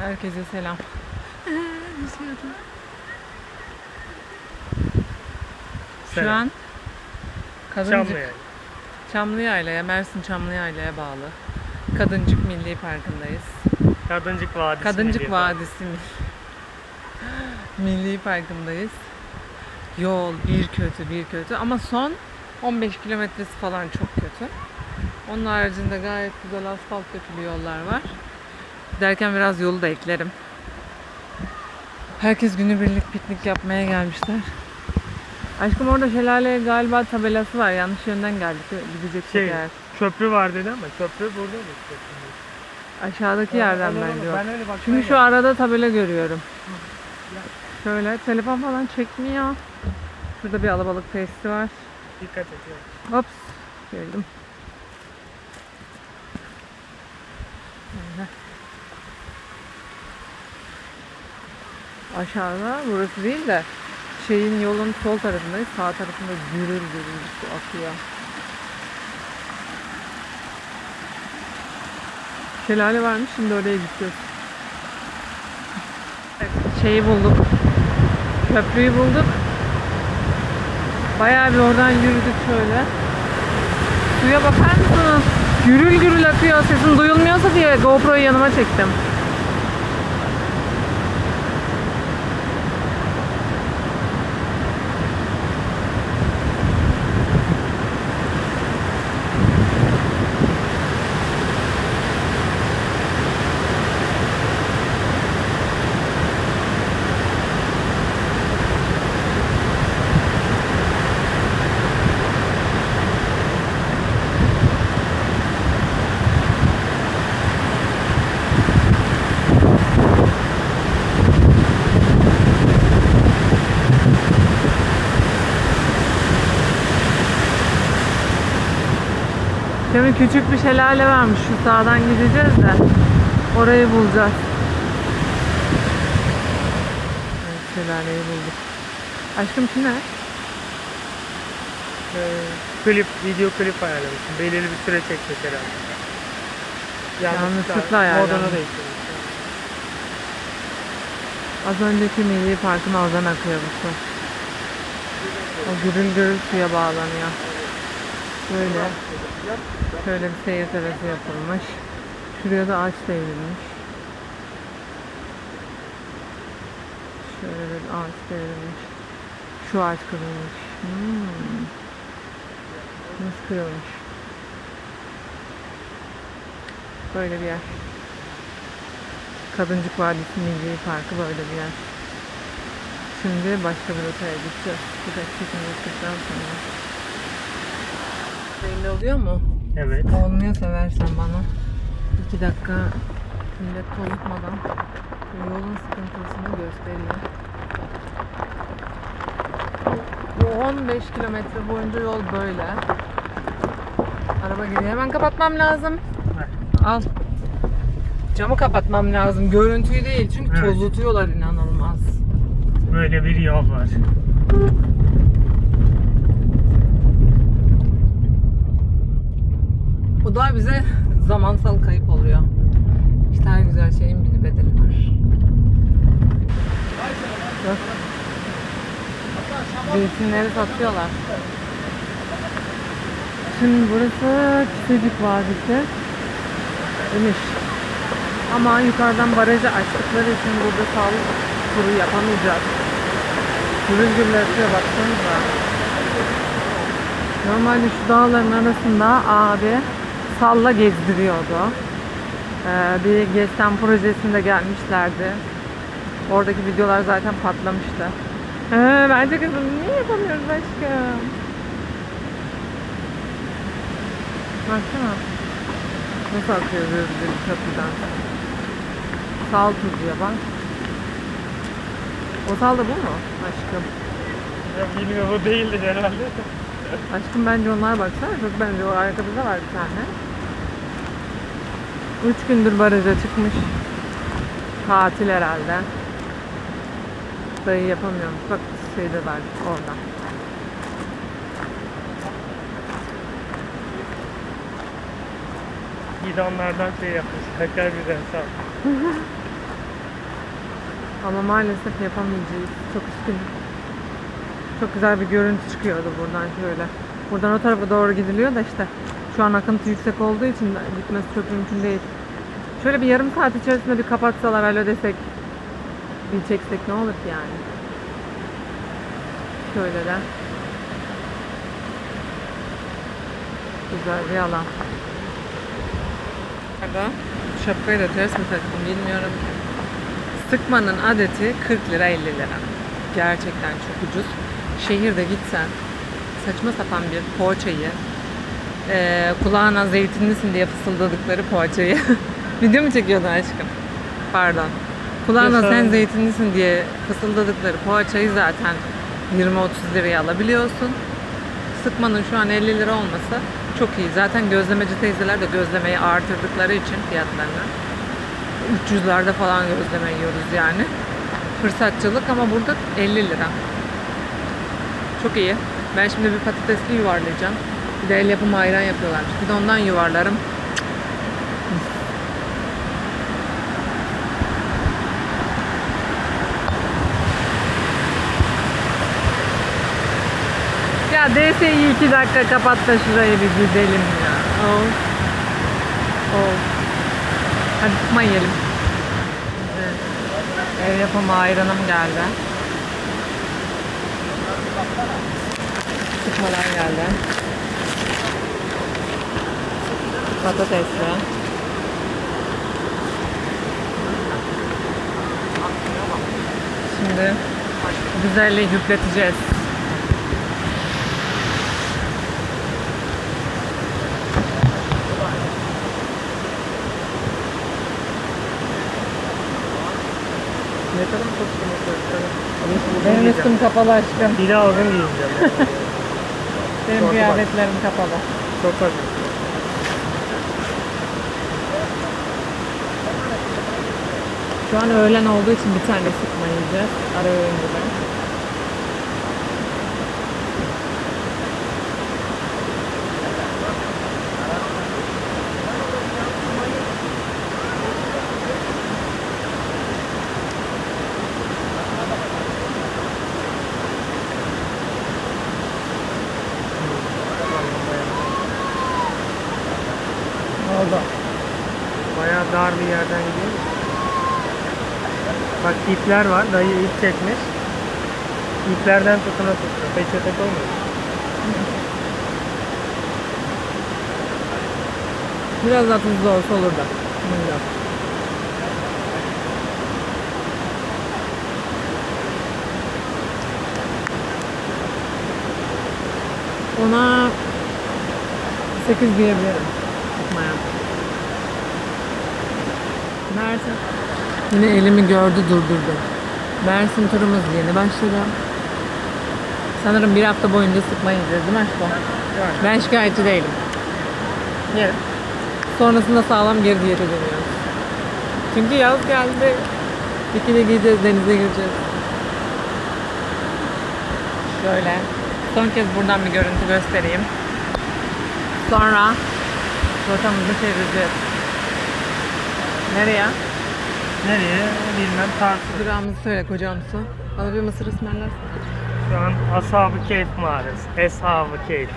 Herkese selam. Şu an Kadıncık, Çamlıya. Çamlıyayla'ya, Mersin Çamlıyayla'ya bağlı Kadıncık Milli Parkı'ndayız. Kadıncık Vadisi. Kadıncık Milli Vadisi Milli Parkı'ndayız. Yol bir kötü bir kötü ama son 15 kilometresi falan çok kötü. Onun haricinde gayet güzel asfalt dökülü yollar var. Derken biraz yolu da eklerim. Herkes günübirlik piknik yapmaya gelmişler. Aşkım orada şelale galiba tabelası var. Yanlış yönden geldik. Gidecek Şey, yer. Köprü var dedi ama köprü burada mı? Aşağıdaki yerden olur. bence o. Ben öyle bakmaya Çünkü şu arada tabela görüyorum. Şöyle telefon falan çekmiyor. Şurada bir alabalık testi var. Dikkat et. Hops. Geldim. Aşağıda burası değil de şeyin yolun sol tarafındayız. Sağ tarafında gürül gürül su akıyor. Şelale varmış şimdi oraya gidiyoruz. Şeyi bulduk. Köprüyü bulduk. Bayağı bir oradan yürüdük şöyle. Suya bakar mısınız? Gürül gürül akıyor. Sesim duyulmuyorsa diye GoPro'yu yanıma çektim. Şimdi küçük bir şelale varmış. Şu sağdan gideceğiz de orayı bulacağız. Evet, şelaleyi bulduk. Aşkım şu ne? Ee, klip, video klip ayarlamışım. Belirli bir süre çekecek herhalde. Yanlışlıkla ayarlamış. Modunu değiştirmiş. Az önceki milli parkın oradan akıyor bu su. O gürül gürül suya bağlanıyor. Böyle. Şöyle bir seyir terası yapılmış. Şuraya da ağaç devrilmiş. Şöyle bir ağaç devrilmiş. Şu ağaç kırılmış. Hmm. Nasıl kırılmış? Böyle bir yer. Kadıncık Vadisi Milli Parkı böyle bir yer. Şimdi başka bir rotaya gideceğiz. Birkaç çekim yaptıktan sonra. Belli oluyor mu? Evet. Olmuyorsa versen bana. İki dakika millet tolutmadan bu yolun sıkıntısını göstereyim. Bu 15 kilometre boyunca yol böyle. Araba geliyor. Hemen kapatmam lazım. Ver. Al. Camı kapatmam lazım. Görüntüyü değil. Çünkü Evet. tozlutuyorlar inanılmaz. Böyle bir yol var. Bu da bize zamansal kayıp oluyor. İşte her güzel şeyin bir bedeli var. Bak. Zeytinleri satıyorlar. Şimdi burası Kisecik Vadisi. Demiş. Ama yukarıdan barajı açtıkları için burada sağlık turu yapamayacağız. Gürül akıyor baksanıza. Normalde şu dağların arasında abi salla gezdiriyordu. Ee, bir GESTEM projesinde gelmişlerdi. Oradaki videolar zaten patlamıştı. Ee, bence kızım niye yapamıyoruz aşkım? Baksana. Nasıl akıyor rüzgar köprüden. Sal tuzuyor bak. O sal da bu mu aşkım? Ya bilmiyorum o değildi herhalde. Aşkım bence onlar baksana çok benziyor. Arkada da var bir tane. Üç gündür baraja çıkmış. Tatil herhalde. Dayı yapamıyormuş. Bak şeyde var orada. Gidonlardan şey yapmış. Tekrar sağ ol. Ama maalesef yapamayacağız. Çok üzgünüm. Çok güzel bir görüntü çıkıyordu buradan şöyle. Buradan o tarafa doğru gidiliyor da işte şu an akıntı yüksek olduğu için gitmesi çok mümkün değil. Şöyle bir yarım saat içerisinde bir kapatsalar alo desek bir çeksek ne olur ki yani. Şöyle de. Güzel bir alan. Burada şapkayı da ters mi taktım bilmiyorum. Sıkmanın adeti 40 lira 50 lira. Gerçekten çok ucuz. Şehirde gitsen saçma sapan bir poğaçayı eee kulağına zeytinlisin diye fısıldadıkları poğaçayı video mu çekiyordun aşkım? Pardon. Kulağına sen zeytinlisin diye fısıldadıkları poğaçayı zaten 20-30 liraya alabiliyorsun. Sıkmanın şu an 50 lira olması çok iyi. Zaten gözlemeci teyzeler de gözlemeyi artırdıkları için fiyatlarını 300'lerde falan gözleme yiyoruz yani. Fırsatçılık ama burada 50 lira. Çok iyi. Ben şimdi bir patatesli yuvarlayacağım. Bir de el yapımı ayran yapıyorlarmış. Bir de ondan yuvarlarım. Ya DS'yi iki dakika kapat da şurayı bir gidelim ya. Of. Of. Hadi sıkma yiyelim. Ev yapımı ayranım geldi. Sıkmalar geldi. Patatesli. Şimdi güzelliği hüpleteceğiz. Ne kadar çok Benim üstüm kapalı aşkım. Bir daha uzun giyeceğim. Benim kıyafetlerim kapalı. çok fazla. Şu an öğlen olduğu için bir tane sıkma yiyeceğiz. Ara öğün gibi. Oldu. Bayağı dar bir yerden gidiyor. Bak ipler var. Dayı ip çekmiş. İplerden tutuna tutuna. Peçete koymuyor. Biraz daha tuzlu olsa olur da. Bilmiyorum. Ona 8 diyebilirim. Tutmaya. Mersin. Yine elimi gördü durdurdu. Mersin turumuz yeni başladı. Sanırım bir hafta boyunca sıkma yiyeceğiz değil mi aşkım? Yani. Ben şikayetçi değilim. Yerim. Sonrasında sağlam geri diyete dönüyoruz. Çünkü yaz geldi. Bikini giyeceğiz, denize gireceğiz. Şöyle. Son kez buradan bir görüntü göstereyim. Sonra rotamızı çevireceğiz. Nereye? Nereye? Bilmem tartı. Durağımızı söyle kocamsı. Bana bir mısır ısmarlarsın. Şu an Ashab-ı Keyf mağarası. Eshab-ı Keyf.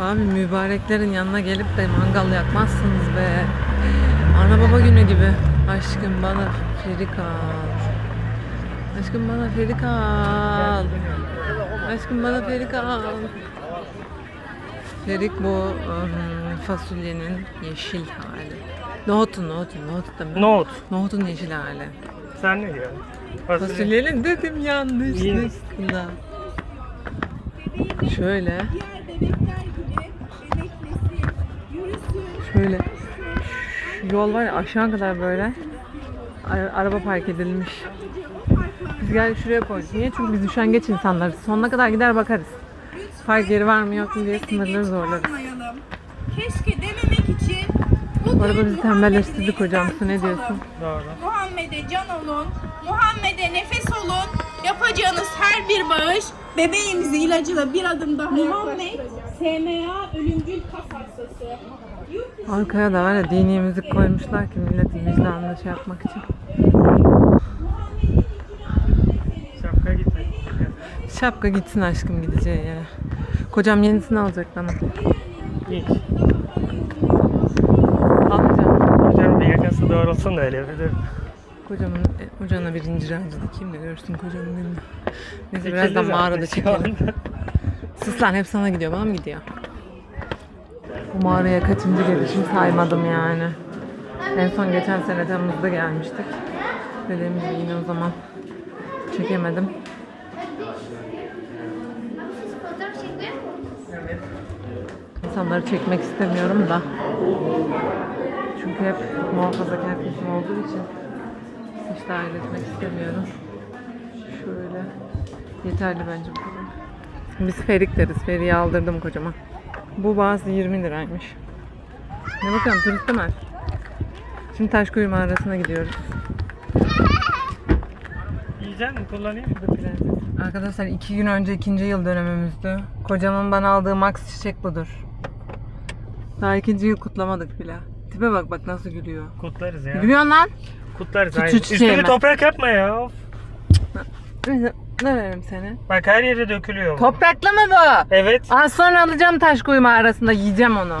Abi mübareklerin yanına gelip de mangal yakmazsınız be. Ana baba günü gibi. Aşkım bana ferik al. Aşkım bana ferik al. Aşkım bana ferik al. Ferik bu ım, fasulyenin yeşil hali. Nohutun, nohutun, nohut da mı? Nohut. Nohutun yeşil hali. Sen ne diyorsun? Fasulye. Fasulyenin dedim yanlışlıkla. Şöyle, şöyle. Şu yol var ya aşağı kadar böyle. Ara- araba park edilmiş. Biz gel şuraya koyduk. Niye? Çünkü biz üşengeç insanlarız. Sonuna kadar gider bakarız. Park yeri var mı yok mu diye sınırları zorlarız. Keşke dememek bu arada bizi tembelleştirdik hocam. Su ne diyorsun? Doğru. Muhammed'e can olun. Muhammed'e nefes olun. Yapacağınız her bir bağış bebeğimizi ilacıyla bir adım daha Muhammed SMA ölümcül kas hastası. Arkaya da var ya dini müzik koymuşlar ki milletin vicdanını şey yapmak için. Şapka gitsin. Şapka gitsin aşkım gideceği yere. Kocam yenisini alacak bana. Geç. Yakası doğrulsun da öyle bir dur. Kocamın, e, kocana bir incir ağacı dikeyim de görsün kocamın gününü. Neyse birazdan mağarada şu çekelim. Sus lan hep sana gidiyor bana mı gidiyor? Bu mağaraya kaçıncı gelişim saymadım yani. En son geçen sene Temmuz'da gelmiştik. Dediğim gibi yine o zaman çekemedim. İnsanları çekmek istemiyorum da. Çünkü hep muhafazakar kesim olduğu için hiç dahil etmek istemiyorum. Şöyle. Yeterli bence bu kadar. Biz ferik deriz. Feriği aldırdım kocama. Bu bazı 20 liraymış. Ne bakalım turist Ömer. Şimdi Taşkuyu mağarasına gidiyoruz. Yiyecek misin? Kullanayım mı? Arkadaşlar iki gün önce ikinci yıl dönemimizdi. Kocamın bana aldığı max çiçek budur. Daha ikinci yıl kutlamadık bile. Tipe bak bak nasıl gülüyor. Kutlarız ya. Gülüyorsun lan. Kutlarız. Tut çiçeği Üstünü toprak yapma ya. Of. Ne, ne veririm seni? Bak her yere dökülüyor. bu. Topraklı mı bu? Evet. Az sonra alacağım taş koyma arasında yiyeceğim onu.